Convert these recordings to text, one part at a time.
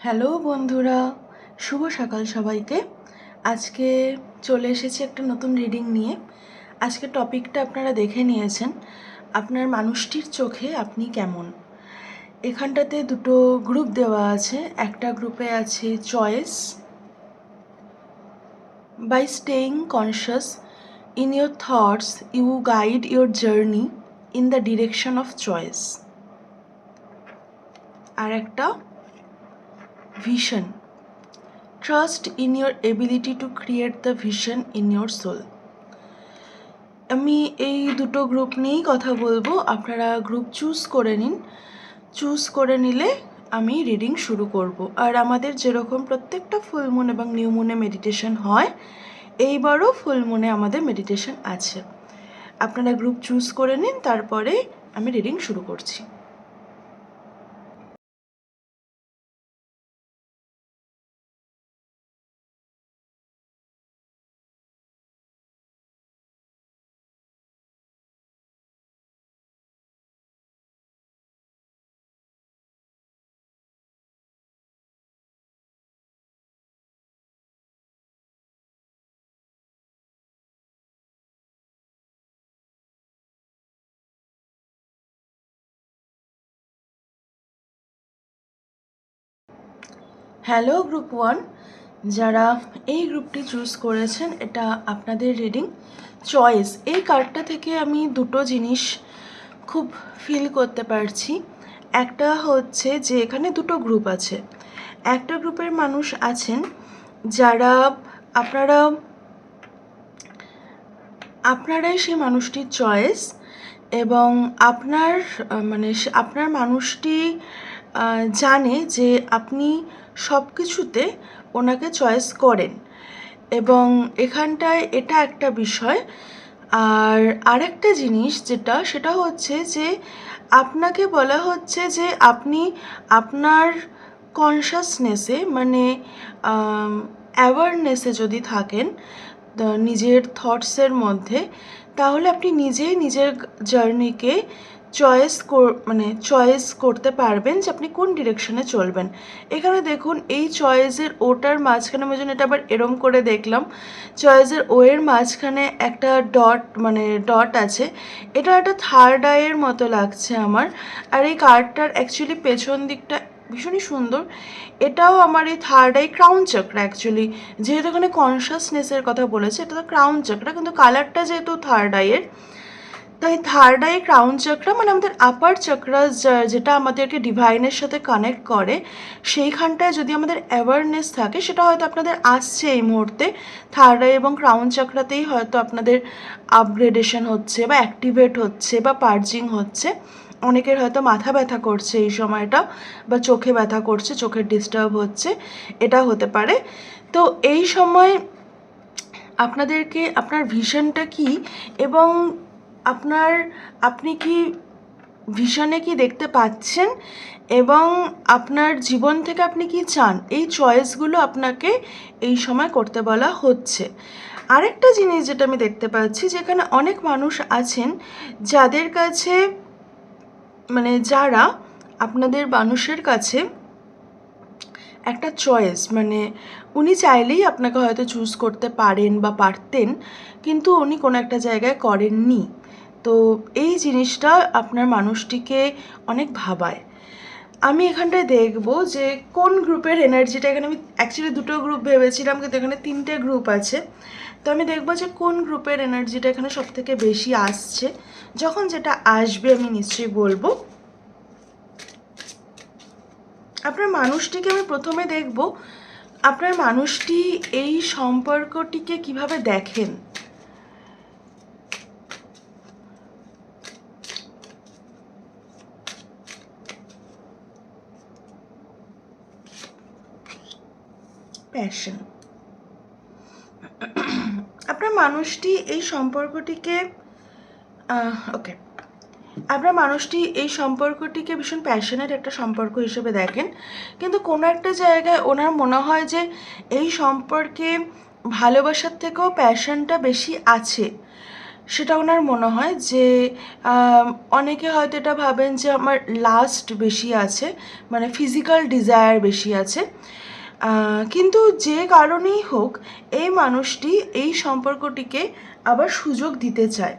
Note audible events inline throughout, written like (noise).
Hello বন্ধুরা শুভ সকাল সবাইকে। আজকে চলে এসেছি একটা নতুন রিডিং নিয়ে। আজকে টপিকটা আপনারা দেখে নিয়েছেন। আপনার মানুষটির চোখে আপনি কেমন? এখানটাতে দুটো গ্রুপ দেওয়া আছে। একটা গ্রুপে আছে choice by staying conscious in your thoughts you guide your journey in the direction of choice আর একটা vision trust in your ability to create the vision in your soul. আমি এই দুটো গ্রুপ নিয়েই কথা বলব। আপনারা গ্রুপ চুজ করে নিন। চুজ করে নিলে আমি রিডিং শুরু করব। আর আমাদের যেরকম প্রত্যেকটা ফুলমুন এবং নিউমুনে মেডিটেশন হয়, এইবারও ফুলমুনে আমাদের মেডিটেশন আছে। আপনারা গ্রুপ চুজ করে নিন, তারপরে আমি রিডিং শুরু করছি। হ্যালো গ্রুপ ওয়ান যারা এই গ্রুপটি চুজ করেছেন, এটা আপনাদের রিডিং চয়েস এই কার্ডটা থেকে আমি দুটো জিনিস খুব ফিল করতে পারছি। একটা হচ্ছে যে, এখানে দুটো গ্রুপ আছে। একটা গ্রুপের মানুষ আছেন যারা আপনারা, আপনারাই সেই মানুষটির চয়েস এবং আপনার মানে আপনার মানুষটি জানে যে আপনি সব কিছুতে ওনাকে চয়েস করেন। এবং এখানটায় এটা একটা বিষয়। আর আরেকটা জিনিস যেটা, সেটা হচ্ছে যে, আপনাকে বলা হচ্ছে যে, আপনি আপনার কনসাসনেসে মানে অ্যাওয়ারনেসে যদি থাকেন নিজের থটসের মধ্যে, তাহলে আপনি নিজেই নিজের জার্নিকে চয়েস মানে চয়েস করতে পারবেন যে আপনি কোন ডিরেকশনে চলবেন। এখানে দেখুন, এই চয়েসের ওটার মাঝখানে আমি যেন এটা আবার এরম করে দেখলাম চয়েসের ও এর মাঝখানে একটা ডট মানে ডট আছে। এটা একটা থার্ড আইয়ের মতো লাগছে আমার। আর এই কার্ডটার অ্যাকচুয়ালি পেছন দিকটা ভীষণই সুন্দর। এটাও আমার এই third eye crown chakra actually যেহেতু এখানে কনসাসনেসের কথা বলেছে, এটা তো ক্রাউন চক্র কিন্তু কালারটা যেহেতু থার্ড আইয়ের তাই থার্ড আই ক্রাউন চক্র মানে আমাদের আপার চক্র যেটা আমাদেরকে ডিভাইনের সাথে কানেক্ট করে, সেইখানটায় যদি আমাদের অ্যাওয়ারনেস থাকে, সেটা হয়তো আপনাদের আসছে এই মুহূর্তে। থার্ড আই এবং ক্রাউন চক্রাতেই হয়তো আপনাদের আপগ্রেডেশন হচ্ছে বা অ্যাক্টিভেট হচ্ছে বা পার্জিং হচ্ছে। অনেকের হয়তো মাথা ব্যথা করছে এই সময়টা বা চোখে ব্যথা করছে চোখের ডিস্টার্ব হচ্ছে, এটা হতে পারে। তো এই সময় আপনাদেরকে, আপনার ভিশনটা কি? এবং আপনার, আপনি কি ভিশনে কি দেখতে পাচ্ছেন? এবং আপনার জীবন থেকে আপনি কি চান? এই চয়েসগুলো আপনাকে এই সময় করতে বলা হচ্ছে। আরেকটা জিনিস যেটা আমি দেখতে পাচ্ছি, যেখানে অনেক মানুষ আছেন যাদের কাছে মানে যারা আপনাদের মানুষের কাছে একটা চয়েস মানে উনি চাইলেই আপনাকে হয়তো চুজ করতে পারেন বা পারতেন, কিন্তু উনি কোনো একটা জায়গায় করেননি। তো এই জিনিসটা আপনার মানুষটিকে অনেক ভাবায়। আমি এখানটায় দেখব যে কোন গ্রুপের এনার্জিটা, এখানে আমি অ্যাকচুয়ালি দুটো গ্রুপ ভেবেছিলাম কিন্তু এখানে তিনটে গ্রুপ আছে। তো আমি দেখব যে কোন গ্রুপের এনার্জিটা এখানে সব থেকে বেশি আসছে। যখন যেটা আসবে আমি নিশ্চয়ই বলব। আপনার মানুষটিকে আমি প্রথমে দেখব। আপনার মানুষটি এই সম্পর্কটিকে কীভাবে দেখেন? প্যাশন (clears throat) আপনার মানুষটি এই সম্পর্কটিকে ওকে আপনার মানুষটি এই সম্পর্কটিকে ভীষণ প্যাশনেট একটা সম্পর্ক হিসেবে দেখেন। কিন্তু কোনো একটা জায়গায় ওনার মনে হয় যে এই সম্পর্কে ভালোবাসার থেকেও প্যাশনটা বেশি আছে। সেটা ওনার মনে হয় যে অনেকে হয়তো এটা ভাবেন যে আমার লাস্ট বেশি আছে মানে ফিজিক্যাল ডিজায়ার বেশি আছে। কিন্তু যে কারণেই হোক, এই মানুষটি এই সম্পর্কটিকে আবার সুযোগ দিতে চায়।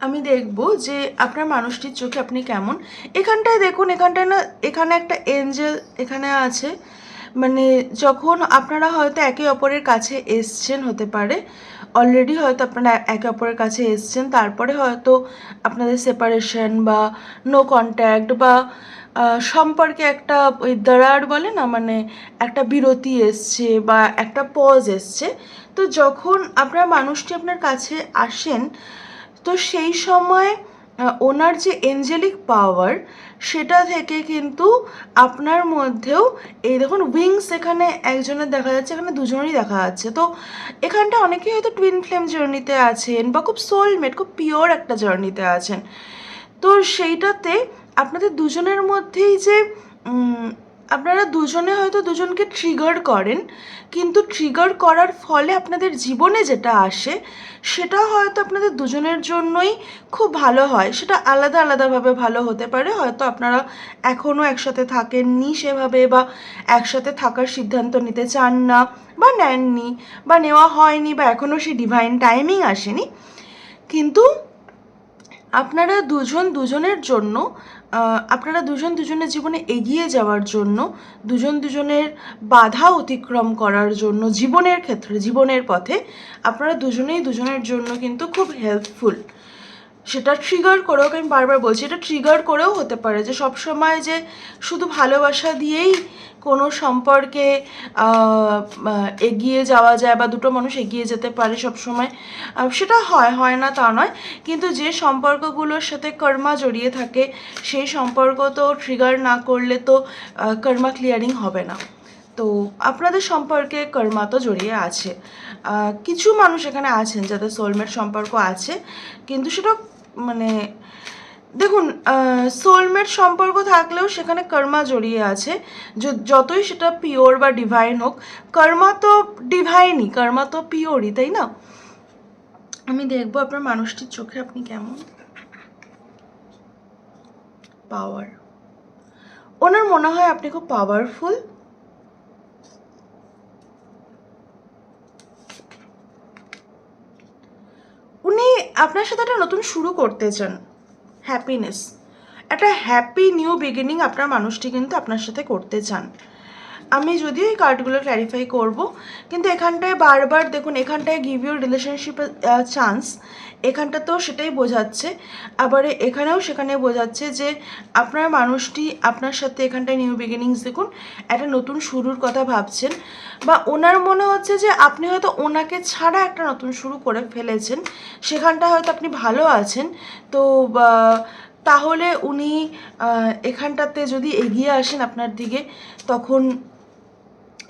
আমি দেখব যে আপনার মানুষটির চোখে আপনি কেমন। এখানটায় দেখুন, এখানটায় না, এখানে একটা এঞ্জেল এখানে আছে। মানে যখন আপনারা হয়তো একে অপরের কাছে এসছেন হতে পারে অলরেডি হয়তো আপনারা একে অপরের কাছে এসছেন, তারপরে হয়তো আপনাদের সেপারেশন বা নো কন্ট্যাক্ট বা সম্পর্কে একটা ওই দাঁড়ার বলে না মানে একটা বিরতি এসছে বা একটা পজ এসছে, তো যখন আপনার মানুষটি আপনার কাছে আসেন, তো সেই সময় ওনার যে এঞ্জেলিক পাওয়ার সেটা থেকে কিন্তু আপনার মধ্যেও এই দেখুন উইংস এখানে একজনের দেখা যাচ্ছে, এখানে দুজনেরই দেখা যাচ্ছে। তো এখানটা অনেকেই হয়তো টুইন ফ্লেম জার্নিতে আছেন বা খুব সোলমেট খুব পিওর একটা জার্নিতে আছেন। তো সেইটাতে আপনাদের দুজনের মধ্যেই যে আপনারা দুজনে হয়তো দুজনকে ট্রিগার করেন, কিন্তু ট্রিগার করার ফলে আপনাদের জীবনে যেটা আসে, সেটা হয়তো আপনাদের দুজনের জন্যই খুব ভালো হয়। সেটা আলাদা আলাদাভাবে ভালো হতে পারে। হয়তো আপনারা এখনও একসাথে থাকেননি সেভাবে বা একসাথে থাকার সিদ্ধান্ত নিতে চান না বা নেননি বা নেওয়া হয়নি বা এখনও সেই ডিভাইন টাইমিং আসেনি। কিন্তু আপনারা দুজন দুজনের জন্য আপনারা দুজন দুজনের জীবনে এগিয়ে যাওয়ার জন্য, দুজন দুজনের বাধা অতিক্রম করার জন্য, জীবনের ক্ষেত্রে, জীবনের পথে, আপনারা দুজনেই দুজনের জন্য কিন্তু খুব হেল্পফুল সেটা ট্রিগার করেও আমি বারবার বলছি, এটা ট্রিগার করেও হতে পারে যে সব সময় যে শুধু ভালোবাসা দিয়েই কোনো সম্পর্কে এগিয়ে যাওয়া যায় বা দুটো মানুষ এগিয়ে যেতে পারে সব সময় সেটা হয় হয় না তা নয়। কিন্তু যে সম্পর্কগুলোর সাথে কর্মা জড়িয়ে থাকে, সেই সম্পর্ক তো ট্রিগার না করলে তো কর্মা ক্লিয়ারিং হবে না। তো আপনাদের সম্পর্কে কর্মা তো জড়িয়ে আছে। কিছু মানুষ এখানে আছেন যাদের সোলমেট সম্পর্ক আছে, কিন্তু সেটা মানে দেখুন সোলমেট সম্পর্ক থাকলেও সেখানে কর্মা জড়িয়ে আছে। যতই সেটা পিওর বা ডিভাইন হোক, কর্মা তো ডিভাইনই কর্মা তো পিওরই তাই না? আমি দেখব আপনার মানুষটির চোখে আপনি কেমন। পাওয়ার ওনার মনে হয় আপনি খুব পাওয়ারফুল উনি আপনার সাথে একটা নতুন শুরু করতে চান। হ্যাপিনেস একটা হ্যাপি নিউ বিগিনিং আপনার মানুষটি কিন্তু আপনার সাথে করতে চান। আমি যদিও এই কার্ডগুলো ক্ল্যারিফাই করব, কিন্তু এখানটায় বারবার দেখুন, এখানটায় গিভ ইউর রিলেশনশিপের চান্স এখানটাতেও সেটাই বোঝাচ্ছে। আবার এখানেও সেখানে বোঝাচ্ছে যে আপনার মানুষটি আপনার সাথে এখানটায় নিউ বিগিনিংস দেখুন, একটা নতুন শুরুর কথা ভাবছেন বা ওনার মনে হচ্ছে যে আপনি হয়তো ওনাকে ছাড়া একটা নতুন শুরু করে ফেলেছেন সেখানটা হয়তো আপনি ভালো আছেন। তো তাহলে উনি এখানটাতে যদি এগিয়ে আসেন আপনার দিকে, তখন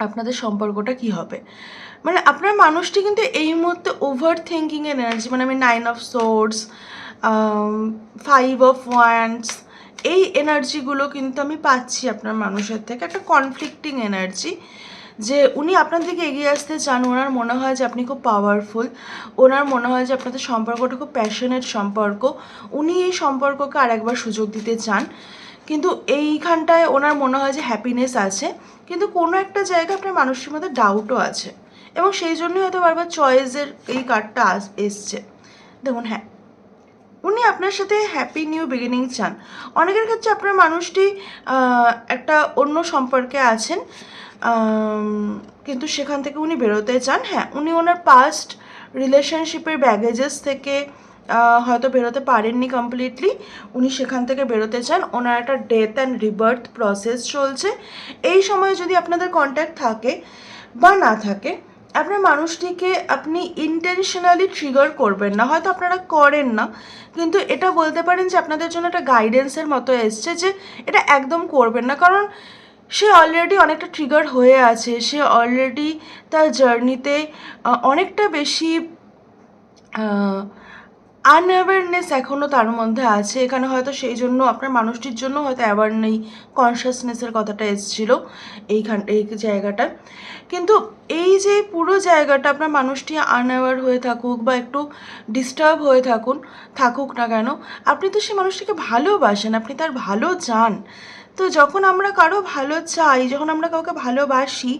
আপনাদের সম্পর্কটা কি হবে? মানে আপনার মানুষটি কিন্তু এই মুহূর্তে ওভার থিঙ্কিং এনার্জি মানে আমি nine of swords five of wands এই এনার্জিগুলো কিন্তু আমি পাচ্ছি আপনার মানুষের থেকে। একটা কনফ্লিক্টিং এনার্জি যে উনি আপনার দিকে এগিয়ে আসতে চান, ওনার মনে হয় যে আপনি খুব পাওয়ারফুল ওনার মনে হয় যে আপনাদের সম্পর্কটা খুব প্যাশনেট সম্পর্ক। উনি এই সম্পর্ককে আরেকবার সুযোগ দিতে চান। কিন্তু এইখানটায় ওনার মনে হয় যে হ্যাপিনেস আছে। কিন্তু কোনো একটা জায়গা আপনার মানুষের মধ্যে ডাউটও আছে। এবং সেই জন্যই হয়তো বারবার চয়েসের এই কার্ডটা আস, এসছে। দেখুন হ্যাঁ উনি আপনার সাথে হ্যাপি নিউ বিগিনিং চান। অনেকের ক্ষেত্রে আপনার মানুষটি একটা অন্য সম্পর্কে আছেন কিন্তু সেখান থেকে উনি বেরোতে চান। হ্যাঁ উনি ওনার পাস্ট রিলেশনশিপের ব্যাগেজেস থেকে হয়তো বেরোতে পারেননি কমপ্লিটলি উনি সেখান থেকে বেরোতে চান। ওনার একটা ডেথ অ্যান্ড রিবার্থ প্রসেস চলছে। এই সময় যদি আপনাদের কন্ট্যাক্ট থাকে বা না থাকে, আপনার মানুষটিকে আপনি ইন্টেনশনালি ট্রিগার করবেন না। হয়তো আপনারা করেন না, কিন্তু এটা বলতে পারেন যে আপনাদের জন্য একটা গাইডেন্সের মতো এসছে যে এটা একদম করবেন না। কারণ সে অলরেডি অনেকটা ট্রিগার হয়ে আছে। সে অলরেডি তার জার্নিতে অনেকটা বেশি আনঅ্যাওয়ারনেস এখনও তার মধ্যে আছে। এখানে হয়তো সেই জন্য আপনার মানুষটির জন্য হয়তো অ্যাওয়ার নেই কনসিয়াসনেসের কথাটা এসেছিল এইখান, এই জায়গাটা। কিন্তু এই যে পুরো জায়গাটা আপনার মানুষটি আনঅ্যাওয়ার হয়ে থাকুক বা একটু ডিস্টার্ব হয়ে থাকুন, থাকুক না কেন, আপনি তো সেই মানুষটিকে ভালোবাসেন, আপনি তার ভালো চান। তো যখন আমরা কারও ভালো চাই, যখন আমরা কাউকে ভালোবাসি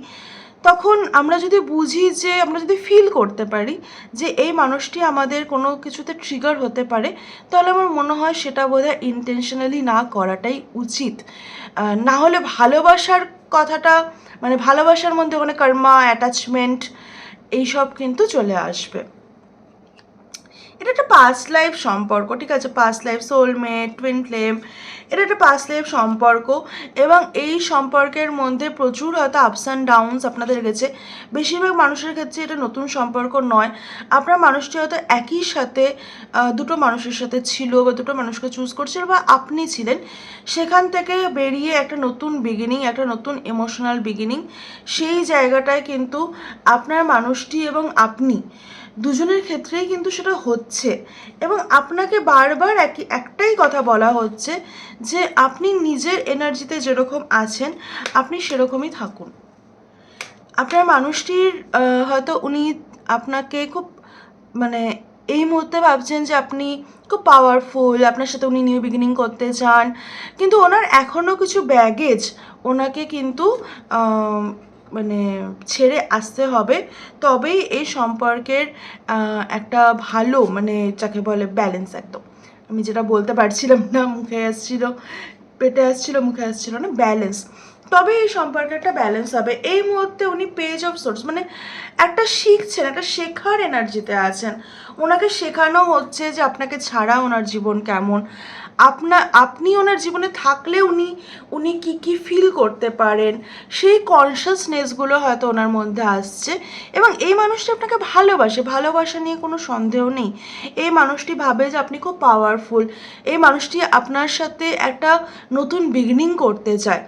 তখন আমরা যদি বুঝি যে, আমরা যদি ফিল করতে পারি যে, এই মানুষটি আমাদের কোনো কিছুতে ট্রিগার হতে পারে, তাহলে আমার মনে হয় সেটা বোধহয় ইন্টেনশনালি না করাটাই উচিত। না হলে ভালোবাসার কথাটা মানে ভালোবাসার মধ্যে ওখানে কর্মা অ্যাটাচমেন্ট এইসব কিন্তু চলে আসবে। এটা একটা পাস্ট লাইফ সম্পর্ক, ঠিক আছে? Past life soulmate twin flame এটা একটা পাস্ট লাইফ সম্পর্ক এবং এই সম্পর্কের মধ্যে প্রচুর হয়তো আপস অ্যান্ড ডাউনস আপনাদের গেছে বেশিরভাগ মানুষের ক্ষেত্রে এটা নতুন সম্পর্ক নয়। আপনার মানুষটি হয়তো একই সাথে দুটো মানুষের সাথে ছিল বা দুটো মানুষকে চুজ করছিল বা আপনি ছিলেন। সেখান থেকে বেরিয়ে একটা নতুন বিগিনিং একটা নতুন ইমোশনাল বিগিনিং সেই জায়গাটায় কিন্তু আপনার মানুষটি এবং আপনি দুজনের ক্ষেত্রেই কিন্তু সেটা হচ্ছে। এবং আপনাকে বারবার একই, একটাই কথা বলা হচ্ছে যে আপনি নিজের এনার্জিতে যেরকম আছেন, আপনি সেরকমই থাকুন। আপনার মানুষটির হয়তো উনি আপনাকে খুব মানে এই মুহূর্তে ভাবছেন যে আপনি খুব পাওয়ারফুল আপনার সাথে উনি নিউ বিগিনিং করতে চান। কিন্তু ওনার এখনও কিছু ব্যাগেজ ওনাকে কিন্তু মানে ছেড়ে আসতে হবে। তবেই এই সম্পর্কের একটা ভালো মানে যাকে বলে ব্যালেন্স একদম। আমি যেটা বলতে পারছিলাম না, মুখে আসছিল, পেটে আসছিল, মুখে আসছিল না ব্যালেন্স তবে এই সম্পর্কে একটা ব্যালেন্স হবে। এই মুহূর্তে উনি পেজ অফ সোর্স মানে একটা শিখছেন, একটা শেখার এনার্জিতে আছেন। ওনাকে শেখানো হচ্ছে যে আপনাকে ছাড়া ওনার জীবন কেমন। আপনা, আপনি ওনার জীবনে থাকলে উনি উনি কি কি ফিল করতে পারেন? সেই কনসিয়াসনেসগুলো হয়তো ওনার মধ্যে আসছে এবং এই মানুষটি আপনাকে ভালোবাসে। ভালোবাসা নিয়ে কোনো সন্দেহ নেই। এই মানুষটি ভাবে যে আপনি খুব পাওয়ারফুল এই মানুষটি আপনার সাথে একটা নতুন বিগিনিং করতে চায়।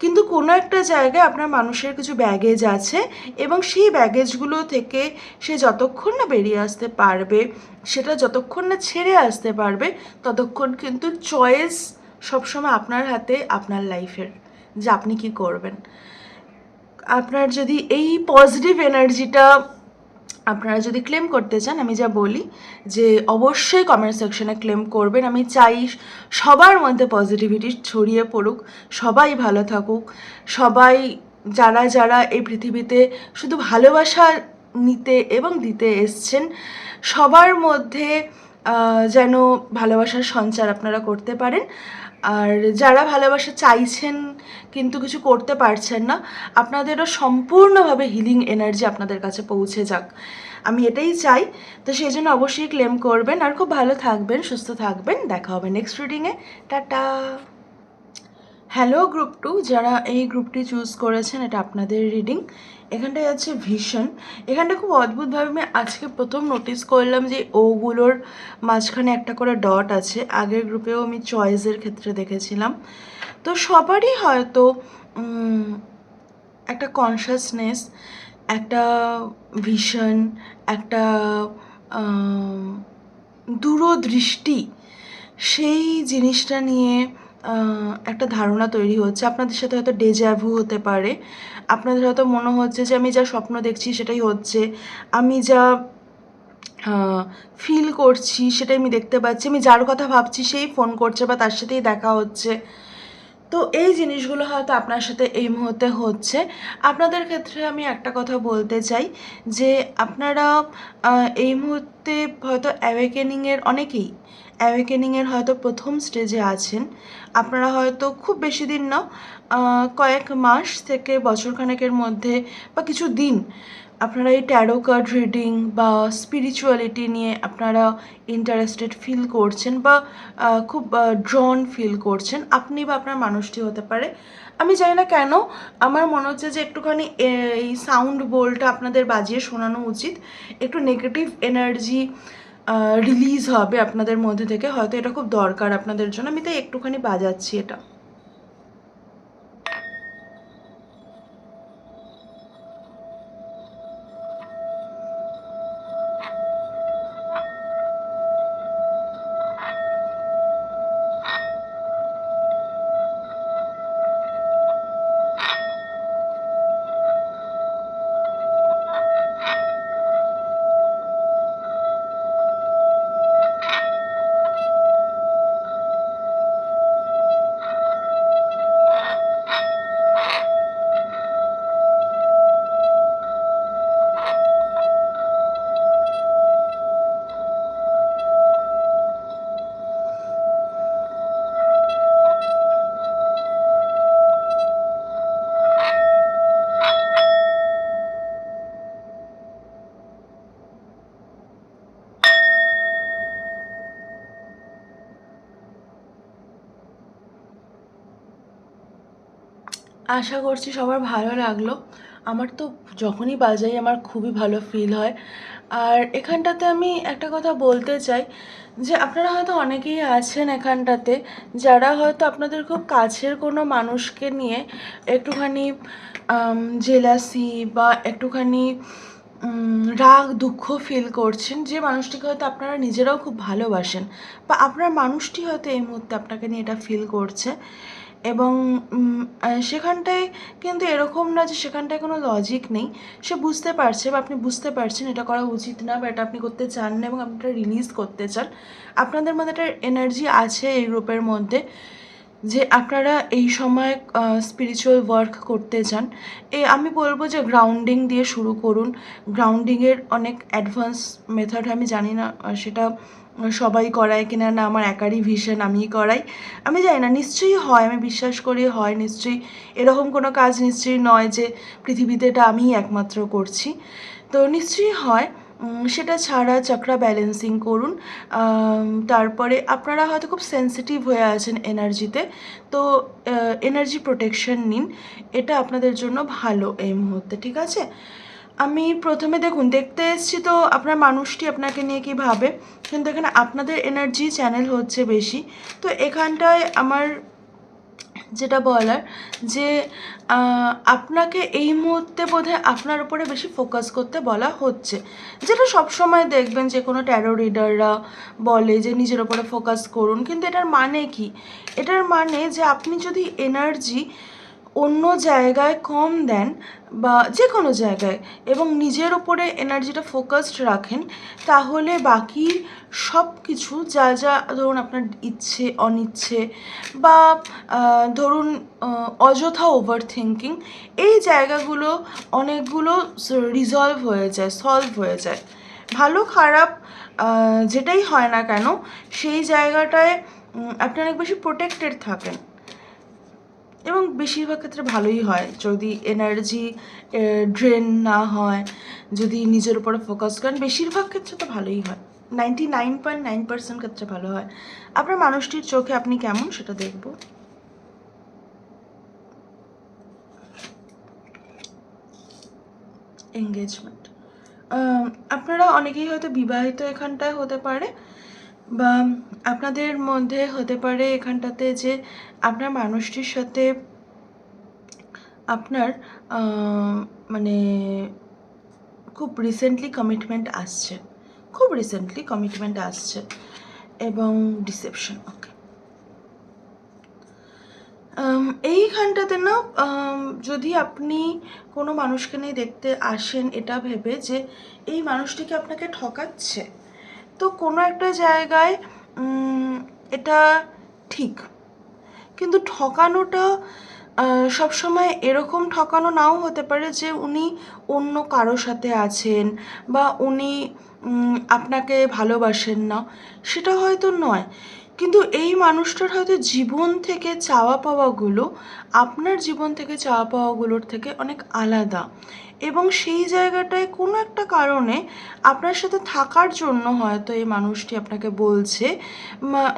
কিন্তু কোনো একটা জায়গায় আপনার মানুষের কিছু ব্যাগেজ আছে এবং সেই ব্যাগেজগুলো থেকে সে যতক্ষণ না বেরিয়ে আসতে পারবে, সেটা যতক্ষণ না ছেড়ে আসতে পারবে, ততক্ষণ কিন্তু চয়েস সবসময় আপনার হাতে, আপনার লাইফের যে আপনি কি করবেন। আপনার যদি এই পজিটিভ এনার্জিটা আপনারা যদি ক্লেম করতে চান, আমি যা বলি যে অবশ্যই কমেন্ট সেকশনে ক্লেম করবেন। আমি চাই সবার মধ্যে পজিটিভিটি ছড়িয়ে পড়ুক, সবাই ভালো থাকুক। সবাই, যারা যারা এই পৃথিবীতে শুধু ভালোবাসা নিতে এবং দিতে এসছেন, সবার মধ্যে যেন ভালোবাসার সঞ্চার আপনারা করতে পারেন। আর যারা ভালোবাসা চাইছেন কিন্তু কিছু করতে পারছেন না, আপনাদেরও সম্পূর্ণভাবে হিলিং এনার্জি আপনাদের কাছে পৌঁছে যাক। আমি এটাই চাই, তো সেই জন্য অবশ্যই ক্লেম করবেন। আর খুব ভালো থাকবেন, সুস্থ থাকবেন। দেখা হবে নেক্সট রিডিংয়ে টাটা! হ্যালো গ্রুপ টু যারা এই গ্রুপটি চুজ করেছেন, এটা আপনাদের রিডিং এখানটায় আছে ভীষণ এখানটা খুব অদ্ভুতভাবে আমি আজকে প্রথম নোটিস করলাম যে ওগুলোর মাঝখানে একটা করে ডট আছে। আগের গ্রুপেও আমি চয়েসের ক্ষেত্রে দেখেছিলাম। তো সবারই হয়তো একটা কনসাসনেস একটা ভিশন একটা দূরদৃষ্টি, সেই জিনিসটা নিয়ে একটা ধারণা তৈরি হচ্ছে। আপনাদের সাথে হয়তো ডেজাভু হতে পারে। আপনাদের হয়তো মনে হচ্ছে যে, আমি যা স্বপ্ন দেখছি সেটাই হচ্ছে। আমি যা ফিল করছি সেটাই আমি দেখতে পাচ্ছি। আমি যার কথা ভাবছি, সেই ফোন করছে বা তার সাথেই দেখা হচ্ছে। তো এই জিনিসগুলো হয়তো আপনার সাথে এই মুহূর্তে হচ্ছে। আপনাদের ক্ষেত্রে আমি একটা কথা বলতে চাই যে আপনারা এই মুহূর্তে হয়তো অ্যাওয়েকেনিংয়ের অনেকেই অ্যাওয়েকেনিংয়ের হয়তো প্রথম স্টেজে আছেন। আপনারা হয়তো খুব বেশি দিন না কয়েক মাস থেকে বছরখানেকের মধ্যে বা কিছু দিন আপনারা এই ট্যারো কার্ড রিডিং বা স্পিরিচুয়ালিটি নিয়ে আপনারা ইন্টারেস্টেড ফিল করছেন বা খুব ড্রন ফিল করছেন, আপনি বা আপনার মানুষটি হতে পারে। আমি জানি না কেন, আমার মনে হচ্ছে যে একটুখানি এই সাউন্ড বোলটা আপনাদের বাজিয়ে শোনানো উচিত। একটু নেগেটিভ এনার্জি রিলিজ হবে আপনাদের মধ্যে থেকে, হয়তো এটা খুব দরকার আপনাদের জন্য। আমি তাই একটুখানি বাজাচ্ছি এটা। আশা করছি সবার ভালো লাগল। আমার তো যখনই বাজাই আমার খুবই ভালো ফিল হয়। আর এখানটাতে আমি একটা কথা বলতে চাই যে, আপনারা হয়তো অনেকেই আছেন এখানটাতে, যারা হয়তো আপনাদের খুব কাছের কোনো মানুষকে নিয়ে একটুখানি জেলাসি বা একটুখানি রাগ, দুঃখ ফিল করছেন, যে মানুষটিকে হয়তো আপনারা নিজেরাও খুব ভালোবাসেন। বা আপনার মানুষটি হয়তো এই মুহূর্তে আপনাকে নিয়ে এটা ফিল করছে। এবং সেখানটায় কিন্তু এরকম না যে সেখানটায় কোনো লজিক নেই। সে বুঝতে পারছে বা আপনি বুঝতে পারছেন এটা করা উচিত না বা এটা আপনি করতে চান না এবং আপনি এটা রিলিজ করতে চান। আপনাদের মধ্যে একটা এনার্জি আছে এই গ্রুপের মধ্যে। যে আপনারা এই সময় স্পিরিচুয়াল ওয়ার্ক করতে চান, এ আমি বলব যে গ্রাউন্ডিং দিয়ে শুরু করুন। গ্রাউন্ডিংয়ের অনেক অ্যাডভান্স মেথড আমি জানি না সেটা সবাই করায় কিনা না, আমার একারই ভিশন আমিই করাই। আমি জানি না, নিশ্চয়ই হয়, আমি বিশ্বাস করি হয়, নিশ্চয়ই এরকম কোনো কাজ নিশ্চয়ই নয় যে পৃথিবীতে এটা আমিই একমাত্র করছি। তো নিশ্চয়ই হয় সেটা ছাড়া চক্রা ব্যালেন্সিং করুন। তারপরে আপনারা হয়তো খুব সেন্সিটিভ হয়ে আছেন এনার্জিতে তো এনার্জি প্রোটেকশন নিন। এটা আপনাদের জন্য ভালো এই মুহূর্তে, ঠিক আছে? আমি প্রথমে দেখুন, দেখতে এসেছি তো আপনার মানুষটি আপনাকে নিয়ে কী ভাবে, কিন্তু এখানে আপনাদের এনার্জি চ্যানেল হচ্ছে বেশি। তো এখানটায় আমার যেটা বলার যে আপনাকে এই মুহূর্তে বোধহয় আপনার উপরে বেশি ফোকাস করতে বলা হচ্ছে। যেটা সবসময় দেখবেন যে, কোনো ট্যারো রিডাররা বলে যে, নিজের ওপরে ফোকাস করুন। কিন্তু এটার মানে কি? এটার মানে যে, আপনি যদি এনার্জি অন্য জায়গায় কম দেন বা যে কোনো জায়গায় এবং নিজের উপরে এনার্জিটা ফোকাসড রাখেন, তাহলে বাকি সব কিছু যা যা ধরুন আপনার ইচ্ছে, অনিচ্ছে বা ধরুন অযথা ওভার থিঙ্কিং এই জায়গাগুলো অনেকগুলো রিজলভ হয়ে যায় সলভ হয়ে যায়। ভালো, খারাপ যেটাই হয় না কেন, সেই জায়গাটায় আপনি অনেক বেশি প্রোটেক্টেড থাকেন। এবং বেশিরভাগ ক্ষেত্রে ভালোই হয়। যদি এনার্জি ড্রেন না হয়, যদি নিজের উপরে ফোকাস করেন বেশিরভাগ ক্ষেত্রে তো ভালোই হয়। Ninety nine point nine percent ক্ষেত্রে ভালো হয়। আপনার মানুষটির চোখে আপনি কেমন সেটা দেখব। এঙ্গেজমেন্ট আপনারা অনেকেই হয়তো বিবাহিত এখানটায় হতে পারে। বা আপনাদের মধ্যে হতে পারে এখানটাতে যে আপনার মানুষটির সাথে আপনার মানে খুব রিসেন্টলি কমিটমেন্ট আসছে। খুব রিসেন্টলি কমিটমেন্ট আসছে এবং ডিসেপশন ওকে এইখানটাতে না যদি আপনি কোনো মানুষকে নিয়ে দেখতে আসেন এটা ভেবে যে এই মানুষটিকে আপনাকে ঠকাচ্ছে? তো কোনো একটা জায়গায় এটা ঠিক। কিন্তু ঠকানোটা সবসময় এরকম ঠকানো নাও হতে পারে যে উনি অন্য কারও সাথে আছেন বা উনি আপনাকে ভালোবাসেন না। সেটা হয়তো নয়। কিন্তু এই মানুষটার হয়তো জীবন থেকে চাওয়া পাওয়াগুলো, আপনার জীবন থেকে চাওয়া পাওয়াগুলোর থেকে অনেক আলাদা। এবং সেই জায়গাটায় কোনো একটা কারণে আপনার সাথে থাকার জন্য হয়তো এই মানুষটি আপনাকে বলছে।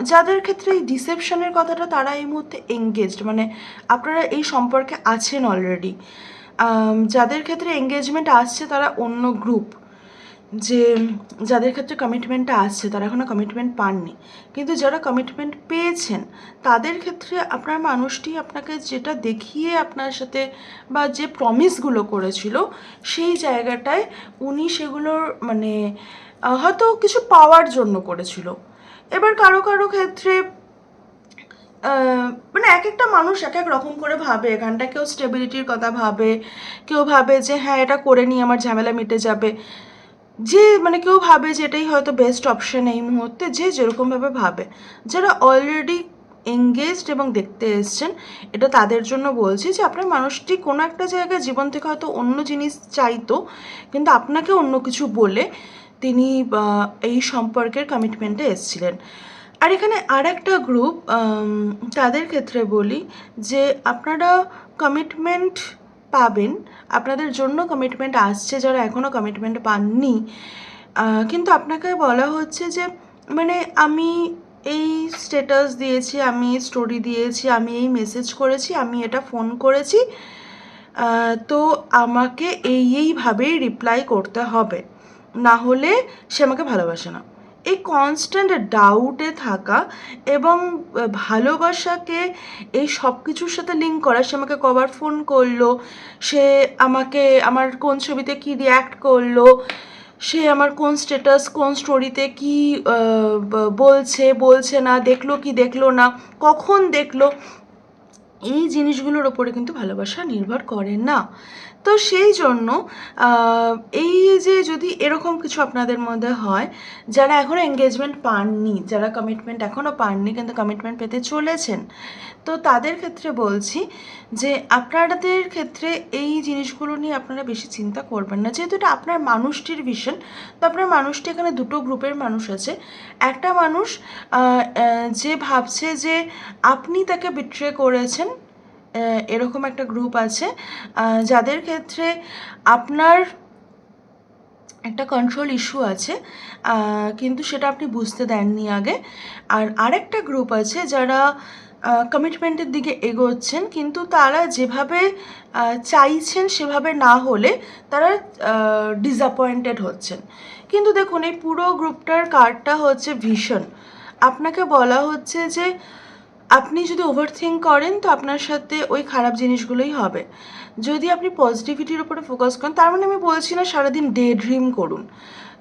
যাদের ক্ষেত্রে এই ডিসেপশনের কথাটা তারা এই মুহূর্তে এঙ্গেজড মানে আপনারা এই সম্পর্কে আছেন অলরেডি যাদের ক্ষেত্রে এঙ্গেজমেন্ট আসছে তারা অন্য গ্রুপ যে যাদের ক্ষেত্রে কমিটমেন্টটা আসছে তারা এখনও কমিটমেন্ট পাননি। কিন্তু যারা কমিটমেন্ট পেয়েছেন, তাদের ক্ষেত্রে আপনার মানুষটি আপনাকে যেটা দেখিয়ে আপনার সাথে বা যে প্রমিসগুলো করেছিল, সেই জায়গাটায় উনি সেগুলোর মানে হয়তো কিছু পাওয়ার জন্য করেছিল। এবার কারও কারও ক্ষেত্রে মানে এক একটা মানুষ এক এক রকম করে ভাবে। এখানটা কেউ স্টেবিলিটির কথা ভাবে, কেউ ভাবে যে হ্যাঁ এটা করে নিয়ে আমার ঝামেলা মিটে যাবে। যে মানে কেউ ভাবে যে এটাই হয়তো বেস্ট অপশন এই মুহূর্তে, যে যেরকমভাবে ভাবে যারা অলরেডি এঙ্গেজড এবং দেখতে এসছেন, এটা তাদের জন্য বলছি যে আপনার মানুষটি কোনো একটা জায়গায় জীবন থেকে হয়তো অন্য জিনিস চাইতো, কিন্তু আপনাকে অন্য কিছু বলে তিনি এই সম্পর্কের কমিটমেন্টে এসেছিলেন। আর এখানে আর একটা গ্রুপ তাদের ক্ষেত্রে বলি যে আপনারা কমিটমেন্ট পাবেন। আপনাদের জন্য কমিটমেন্ট আসছে যারা এখনও কমিটমেন্ট পাননি। কিন্তু আপনাকে বলা হচ্ছে যে মানে আমি এই স্ট্যাটাস দিয়েছি, আমি স্টোরি দিয়েছি, আমি এই মেসেজ করেছি, আমি এটা ফোন করেছি। তো আমাকে এই এইভাবেই রিপ্লাই করতে হবে। না হলে সে আমাকে ভালোবাসে না। এই কনস্ট্যান্ট ডাউটে থাকা এবং ভালোবাসাকে এই সব কিছুর সাথে লিঙ্ক করা, সে আমাকে কবার ফোন করল, সে আমাকে আমার কোন ছবিতে কি রিয়্যাক্ট করল, সে আমার কোন স্ট্যাটাস কোন স্টোরিতে কি বলছে বলছে না, দেখল কি দেখল না, কখন দেখল, এই জিনিসগুলোর ওপরে কিন্তু ভালোবাসা নির্ভর করে না। তো সেই জন্য এই যে যদি এরকম কিছু আপনাদের মধ্যে হয়, যারা এখনও এঙ্গেজমেন্ট পাননি, যারা কমিটমেন্ট এখনও পাননি, কিন্তু কমিটমেন্ট পেতে চলেছেন, তো তাদের ক্ষেত্রে বলছি যে আপনাদের ক্ষেত্রে এই জিনিসগুলো নিয়ে আপনারা বেশি চিন্তা করবেন না। যেহেতু এটা আপনার মানুষটির ভিশন তো আপনার মানুষটি এখানে দুটো গ্রুপের মানুষ আছে। একটা মানুষ যে ভাবছে যে আপনি তাকে বিট্রে করেছেন এরকম একটা গ্রুপ আছে যাদের ক্ষেত্রে আপনার একটা কন্ট্রোল ইস্যু আছে কিন্তু সেটা আপনি বুঝতে দেননি আগে। আর আরেকটা গ্রুপ আছে যারা কমিটমেন্টের দিকে এগোচ্ছেন, কিন্তু তারা যেভাবে চাইছেন সেভাবে না হলে তারা ডিসঅ্যাপয়েন্টেড হচ্ছেন। কিন্তু দেখুন, এই পুরো গ্রুপটার কার্ডটা হচ্ছে ভীষণ। আপনাকে বলা হচ্ছে যে আপনি যদি ওভার থিঙ্ক করেন, তো আপনার সাথে ওই খারাপ জিনিসগুলোই হবে। যদি আপনি পজিটিভিটির উপরে ফোকাস করেন, তার মানে আমি বলছি না সারাদিন ডে ড্রিম করুন।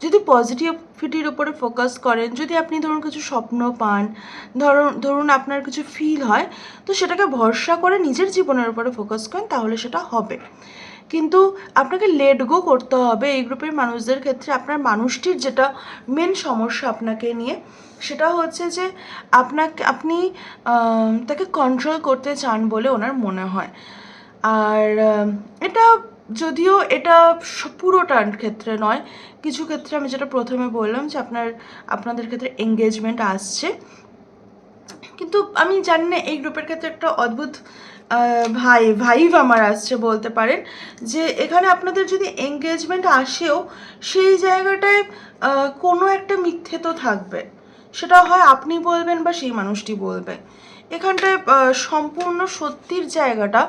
যদি পজিটিভিটির উপরে ফোকাস করেন, যদি আপনি ধরুন কিছু স্বপ্ন পান, ধরুন ধরুন আপনার কিছু ফিল হয়, তো সেটাকে ভরসা করে নিজের জীবনের উপরে ফোকাস করেন, তাহলে সেটা হবে। কিন্তু আপনাকে লেট গো করতে হবে এই গ্রুপের মানুষদের ক্ষেত্রে। আপনার মানুষটির যেটা মেন সমস্যা আপনাকে নিয়ে, সেটা হচ্ছে যে আপনাকে, আপনি তাকে কন্ট্রোল করতে চান বলে ওনার মনে হয়। আর এটা যদিও এটা পুরোটার ক্ষেত্রে নয়, কিছু ক্ষেত্রে আমি যেটা প্রথমে বললাম যে আপনার, আপনাদের ক্ষেত্রে এঙ্গেজমেন্ট আসছে। কিন্তু আমি জানি না, এই গ্রুপের ক্ষেত্রে একটা অদ্ভুত ভাই, ভাইভ আমার আসছে বলতে পারেন, যে এখানে আপনাদের যদি এঙ্গেজমেন্ট আসেও সেই জায়গাটায় কোনো একটা মিথ্যে তো থাকবে। সেটা হয় আপনি বলবেন বা সেই মানুষটি বলবে। এখানটায় সম্পূর্ণ সত্যির জায়গাটা,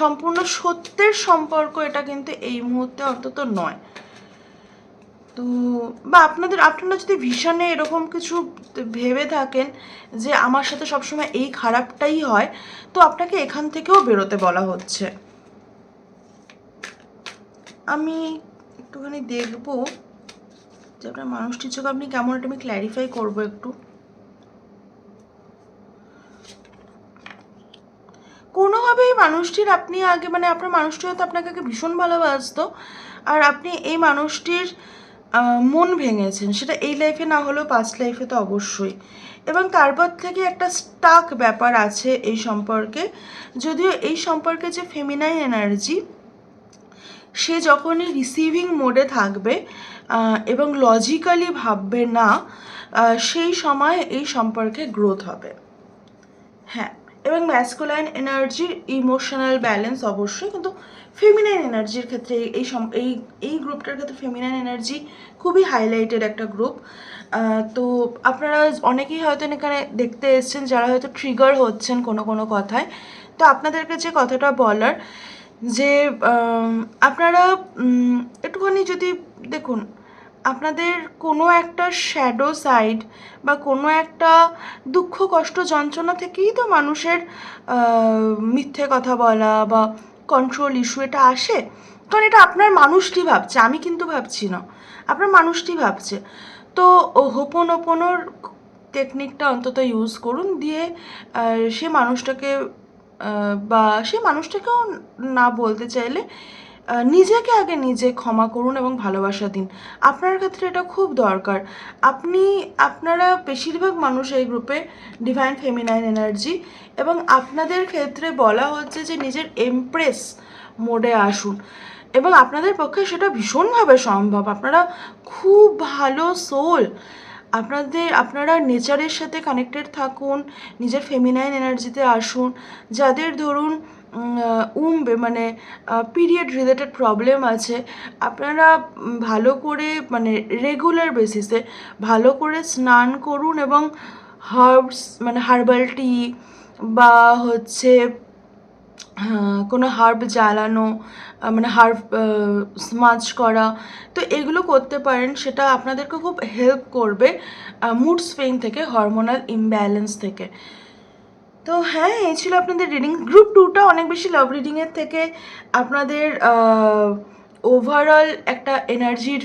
সম্পূর্ণ সত্যের সম্পর্ক এটা কিন্তু এই মুহূর্তে অন্তত নয়। তো, বা আপনাদের, আপনারা যদি ভীষণে এরকম কিছু ভেবে থাকেন যে আমার সাথে সবসময় এই খারাপটাই হয়, তো আপনাকে এখান থেকেও বেরোতে বলা হচ্ছে। আমি একটুখানি দেখব যে আপনার মানুষটির চোখে আপনি কেমন এটা আমি ক্ল্যারিফাই করব একটু। কোনোভাবেই মানুষটির আপনি আগে মানে আপনার মানুষটি হয়তো আপনাকে আগে ভীষণ ভালোবাসতো, আর আপনি এই মানুষটির মন ভেঙেছেন। সেটা এই লাইফে না হলেও পাস্ট লাইফে তো অবশ্যই। এবং তারপর থেকে একটা স্টাক ব্যাপার আছে এই সম্পর্কে। যদিও এই সম্পর্কে যে ফেমিনাইন এনার্জি সে যখনই রিসিভিং মোডে থাকবে এবং লজিক্যালি ভাববে না সেই সময় এই সম্পর্কে গ্রোথ হবে। হ্যাঁ। এবং ম্যাসকুলাইন এনার্জির ইমোশনাল ব্যালেন্স অবশ্যই, কিন্তু ফেমিনাইন এনার্জির ক্ষেত্রে এই- এই এই গ্রুপটার ক্ষেত্রে ফেমিনাইন এনার্জি খুবই হাইলাইটেড একটা গ্রুপ তো আপনারা অনেকেই হয়তো এখানে দেখতে এসছেন, যারা হয়তো ট্রিগার হচ্ছেন কোনো কোনো কথায়। তো আপনাদেরকে যে কথাটা বলার যে আপনারা একটুখানি যদি দেখুন আপনাদের কোনো একটা শ্যাডো সাইড বা কোনো একটা দুঃখ, কষ্ট, যন্ত্রণা থেকেই তো মানুষের মিথ্যে কথা বলা বা কন্ট্রোল ইস্যু এটা আসে। কারণ এটা আপনার মানুষটি ভাবছে? আমি কিন্তু ভাবছি না। আপনার মানুষটি ভাবছে? তো হোপন ওপনোর টেকনিকটা অন্তত ইউজ করুন দিয়ে সে মানুষটাকে বা সে মানুষটাকেও না বলতে চাইলে নিজেকে আগে নিজে ক্ষমা করুন এবং ভালোবাসা দিন। আপনার ক্ষেত্রে এটা খুব দরকার। আপনি, আপনারা বেশিরভাগ মানুষ এই গ্রুপে ডিভাইন ফেমিনাইন এনার্জি এবং আপনাদের ক্ষেত্রে বলা হচ্ছে যে নিজের এমপ্রেস মোডে আসুন। এবং আপনাদের পক্ষে সেটা ভীষণভাবে সম্ভব। আপনারা খুব ভালো সোল আপনাদের, আপনারা নেচারের সাথে কানেক্টেড থাকুন, নিজের ফেমিনাইন এনার্জিতে আসুন। যাদের ধরুন উম মানে পিরিয়ড রিলেটেড প্রবলেম আছে। আপনারা ভালো করে মানে রেগুলার বেসিসে ভালো করে স্নান করুন এবং হার্বস মানে হার্বাল টি বা হচ্ছে কোনো হার্ব জ্বালানো মানে হার্ব স্মাচ করা, তো এগুলো করতে পারেন। সেটা আপনাদেরকে খুব হেল্প করবে মুড সুইং থেকে হরমোনাল ইমব্যালেন্স থেকে। তো হ্যাঁ এই ছিল আপনাদের রিডিং গ্রুপ টুটা অনেক বেশি লাভ রিডিংয়ের থেকে আপনাদের ওভারঅল একটা এনার্জির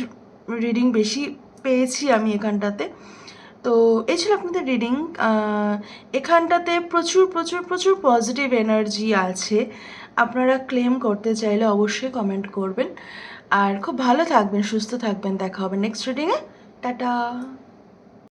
রিডিং বেশি পেয়েছি আমি এখানটাতে। তো এই ছিল আপনাদের রিডিং এখানটাতে প্রচুর প্রচুর প্রচুর পজিটিভ এনার্জি আছে। আপনারা ক্লেম করতে চাইলে অবশ্যই কমেন্ট করবেন। আর খুব ভালো থাকবেন, সুস্থ থাকবেন, দেখা হবে নেক্সট রিডিংয়ে টাটা!